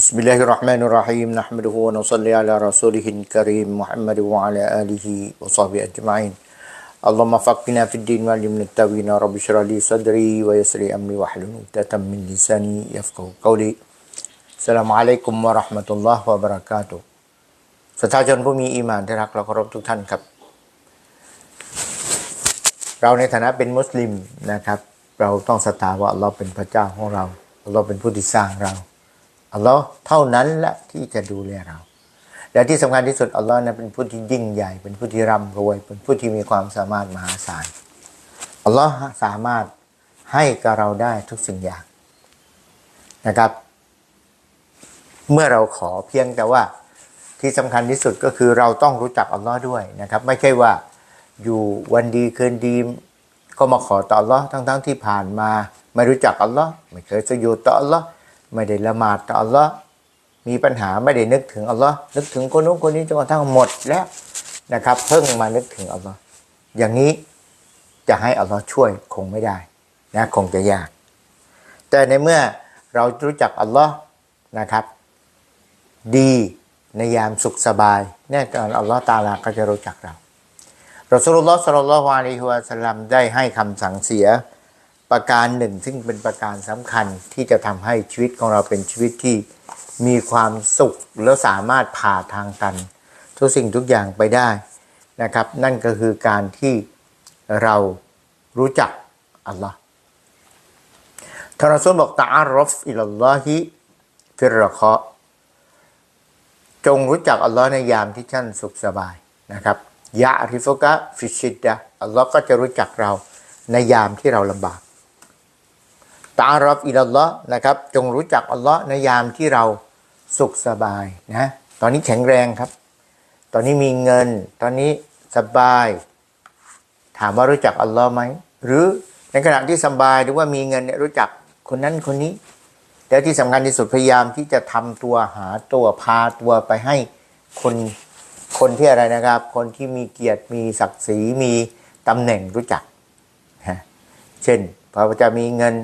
بسم الله الرحمن الرحيم نحمده ونصلي على رسوله الكريم محمد وعلى آله وصحبه أجمعين اللهم فقنا في الدين وعلمنا التاويل رب اشرح لي صدري ويسر لي أمري واحلل عقدة من لساني يفقهوا قولي السلام عليكم ورحمة الله وبركاته สาธาชนผู้มีอีหมานที่รักและเคารพทุกท่านครับ เราในฐานะเป็นมุสลิมนะครับ เราต้องศรัทธาว่าอัลลอฮ์เป็นพระเจ้าของเราอัลลอฮ์เป็นผู้ที่สร้างเรา อัลลอฮ์เท่านั้นแหละที่จะดูแลเรา และที่สำคัญที่สุดอัลลอฮ์นั้นเป็นผู้ที่ยิ่งใหญ่ เป็นผู้ที่ร่ำรวย เป็นผู้ที่มีความสามารถมหาศาลอัลลอฮ์สามารถให้กับเราได้ทุกสิ่งอย่างนะครับ เมื่อเราขอเพียงแต่ว่าที่สำคัญที่สุดก็คือเราต้องรู้จักอัลลอฮ์ด้วยนะครับ ไม่ใช่ว่าอยู่วันดีคืนดีก็มาขอต่ออัลลอฮ์ทั้งๆที่ผ่านมา ไม่รู้จักอัลลอฮ์ไม่เคยสยุดต่ออัลลอฮ์ ไม่ได้ละหมาดต่ออัลลอฮ์มีปัญหาไม่ได้นึกถึงอัลลอฮ์นึกถึงคนนู้นคนนี้จนกระทั่งหมดแล้วนะครับ เพิ่งมานึกถึงอัลลอฮ์อย่างนี้จะให้อัลลอฮ์ช่วยคงไม่ได้นะคงจะยาก แต่ในเมื่อเรารู้จักอัลลอฮ์นะครับ ดีในยามสุขสบายแน่นอนอัลลอฮ์ตาลาก็จะรู้จักเราเรอสูลุลลอฮ์สัลลัลลอฮุอะลัยฮิวะสลลัมได้ให้คำสั่งเสีย ประการหนึ่ง ซึ่งเป็นประการสำคัญที่จะทำให้ชีวิตของเราเป็นชีวิตที่มีความสุขแล้วสามารถผ่าทางตัน ทุกสิ่งทุกอย่างไปได้นะครับ นั่นก็คือการที่เรารู้จักอัลลอฮ์ทารอซูลบอกตะอารฟอิลลอฮิฟิรรเคาะจงรู้จักอัลลอฮ์ในยามที่ท่านสุขสบายนะครับยะริฟุกะฟิชิดะอัลลอฮ์ก็จะรู้จักเราในยามที่เราลำบาก ตารับอิลลอฮ์นะครับจงรู้จักอัลลอฮ์ในยามที่เราสุขสบายนะตอนนี้แข็งแรงครับ ตอนนี้มีเงิน ตอนนี้สบาย ถามว่ารู้จักอัลลอฮ์ไหมหรือในขณะที่สบายหรือว่ามีเงินเนี่ยรู้จักคนนั้นคนนี้ แต่ที่สำคัญที่สุดพยายามที่จะทำตัวหาตัวพาตัวไปให้คนคนที่อะไรนะครับ คนที่มีเกียรติมีศักดิ์ศรีมีตำแหน่งรู้จักฮะเช่นพอจะมีเงิน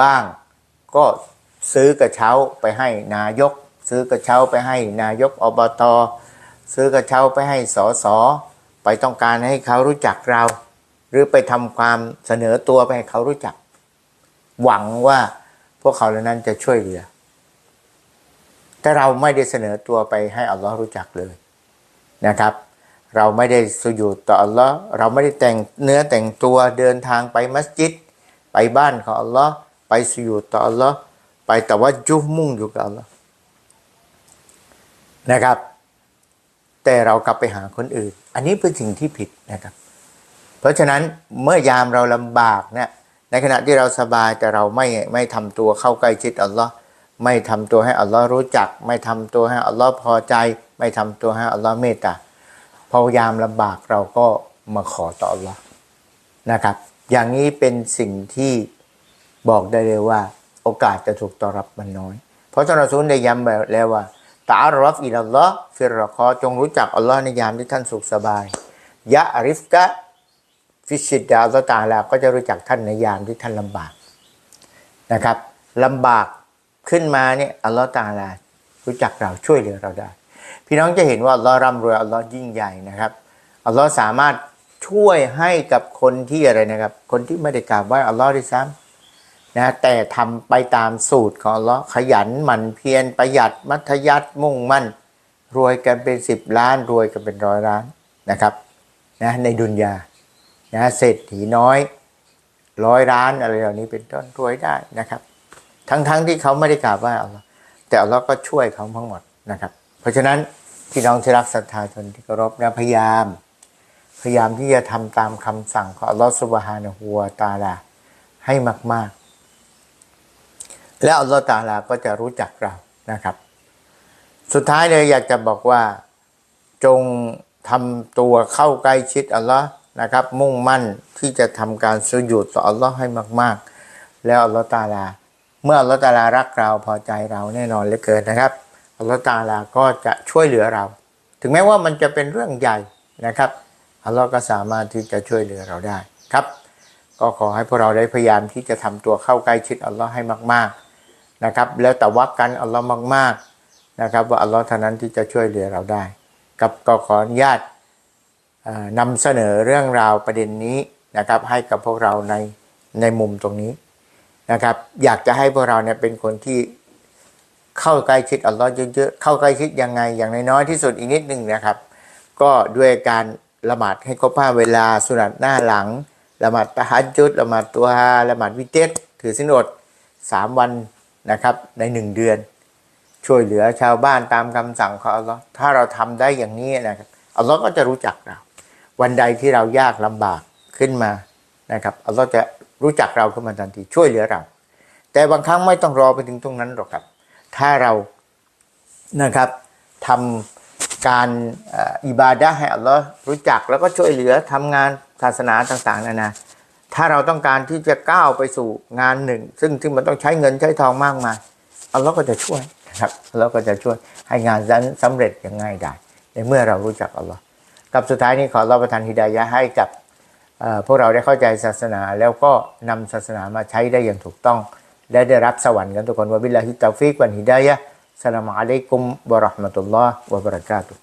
บ้าง ก็ซื้อกระเช้าไปให้นายก ซื้อกระเช้าไปให้นายกอบตซื้อกระเช้าไปให้สอสอไปต้องการให้เขารู้จักเรา หรือไปทำความเสนอตัวไปให้เขารู้จัก หวังว่าพวกเขาเหล่านั้นจะช่วยเหลือ แต่เราไม่ได้เสนอตัวไปให้อัลลอฮ์รู้จักเลยนะครับ เราไม่ได้สุญูดต่ออัลลอฮ์เราไม่ได้แต่งเนื้อแต่งตัวเดินทางไปมัสยิด ไปบ้านของอัลลอฮ์ ไปสุญูดต่ออัลลอฮ์ไปแต่ว่าจุมุ่งอยู่กับอัลลอฮ์นะครับ แต่เรากลับไปหาคนอื่น อันนี้เป็นสิ่งที่ผิดนะครับ เพราะฉะนั้นเมื่อยามเราลำบากเนี่ยในขณะที่เราสบายแต่เราไม่ไม่ทำตัวเข้าใกล้ชิดอัลลอฮ์ไม่ทำตัวให้อัลลอฮ์รู้จัก ไม่ทำตัวให้อัลลอฮ์พอใจ ไม่ทำตัวให้อัลลอฮ์เมตตาพอยามลำบากเราก็มาขอต่ออัลลอฮ์นะครับ อย่างนี้เป็นสิ่งที่ บอกได้เลยว่า โอกาสจะถูกตอบรับมันน้อย เพราะท่านรอซูลได้ย้ำแล้วว่าตาอัลลอฮ์อิลลัลลอฮ์ฟิรรคอจงรู้จักอัลลอฮ์ในยามที่ท่านสุขสบายยะริฟกะฟิชิดดาอัลลอฮ์ตาลาก็จะรู้จักท่านในยามที่ท่านลำบากนะครับลำบากขึ้นมาเนี่ยอัลลอฮ์ตาลารู้จักเราช่วยเหลือเราได้ พี่น้องจะเห็นว่าอัลลอฮ์ร่ำรวยอัลลอฮ์ยิ่งใหญ่นะครับอัลลอฮ์สามารถช่วยให้กับคนที่อะไรนะครับ คนที่ไม่ได้กราบไหว้อัลลอฮ์ด้วยซ้ำ นะแต่ทำไปตามสูตรของอัลขยันหมั่นเพียรประหยัดมัธยัติมุ่งมั่น รวยกันเป็นสิบล้าน รวยกันเป็นร้อยล้านนะครับนะในดุนยานะเศรษฐีน้อยร้อยล้านอะไรเหล่านี้เป็นต้นรวยได้นะครับ ทั้งๆทที่เขาไม่ได้กราบไหว้อัลลอฮ์แต่อัลลอฮ์ก็ช่วยเขาทั้งหมดนะครับ เพราะฉะนั้นพี่น้องที่รักศรัทธาชนที่เคารพนะพยายาม พยายามที่จะทำตามคำสั่งของอัลลอฮ์สุบฮานะฮูวตาลาให้มาก ๆ แล้วอัลลอฮ์ตาลาก็จะรู้จักเรานะครับ สุดท้ายเลยอยากจะบอกว่าจงทำตัวเข้าใกล้ชิดอัลลอฮ์นะครับ มุ่งมั่นที่จะทำการสุญูดต่ออัลลอฮ์ให้มากๆ แล้วอัลลอฮ์ตาลา เมื่ออัลลอฮ์ตาลารักเราพอใจเราแน่นอนเหลือเกินนะครับอัลลอฮ์ตาลาก็จะช่วยเหลือเรา ถึงแม้ว่ามันจะเป็นเรื่องใหญ่นะครับอัลลอฮ์ก็สามารถที่จะช่วยเหลือเราได้ครับ ก็ขอให้พวกเราได้พยายามที่จะทำตัวเข้าใกล้ชิดอัลลอฮ์ให้มาก ๆ นะครับ แล้วแต่วักกันอัลลอฮ์มากๆนะครับ ว่าอัลลอฮ์เท่านั้นที่จะช่วยเหลือเราได้ กับก็ขออนุญาตนำเสนอเรื่องราวประเด็นนี้นะครับ ให้กับพวกเราในในมุมตรงนี้นะครับ อยากจะให้พวกเราเนี่ยเป็นคนที่เข้าใกล้ชิดอัลลอฮ์เยอะๆเข้าใกล้ชิดยังไงอย่างน้อยที่สุดอีกนิดหนึ่งนะครับ ก็ด้วยการละหมาดให้ครบห้าเวลาสุนัตหน้าหลังละหมาดตะฮัจจุดละหมาดตัวฮาละหมาดวิเตสถือสินอดสามวัน นะครับในหนึ่งเดือน ช่วยเหลือชาวบ้านตามคำสั่งของอัลลอฮ์ถ้าเราทำได้อย่างนี้นะครับอัลลอฮ์ก็จะรู้จักเรา วันใดที่เรายากลำบากขึ้นมานะครับอัลลอฮ์จะรู้จักเราขึ้นมาทันทีช่วยเหลือเรา แต่บางครั้งไม่ต้องรอไปถึงตรงนั้นหรอกครับ ถ้าเรานะครับทำการอิบาดะให้อัลลอฮ์รู้จักแล้วก็ช่วยเหลือทำงานศาสนาต่าง ๆนานา ถ้าเราต้องการที่จะก้าวไปสู่งานหนึ่ง ซึ่งที่มันต้องใช้เงินใช้ทองมากมายอัลลอฮ์ก็จะช่วยนะครับอัลลอฮ์ก็จะช่วยให้งานนั้นสำเร็จอย่างง่ายได้ในเมื่อเรารู้จักอัลลอฮ์กับสุดท้ายนี้ขอเราประทานฮิดายะให้กับพวกเราได้เข้าใจศาสนาแล้วก็นำศาสนามาใช้ได้อย่างถูกต้อง และได้รับสวรรค์กันทุกคนวะบิลลาฮิตตาฟิกวันฮิดายะสลามอะลัยกุมวะราะห์มะตุลลอฮ์วะบะเราะกาตุฮ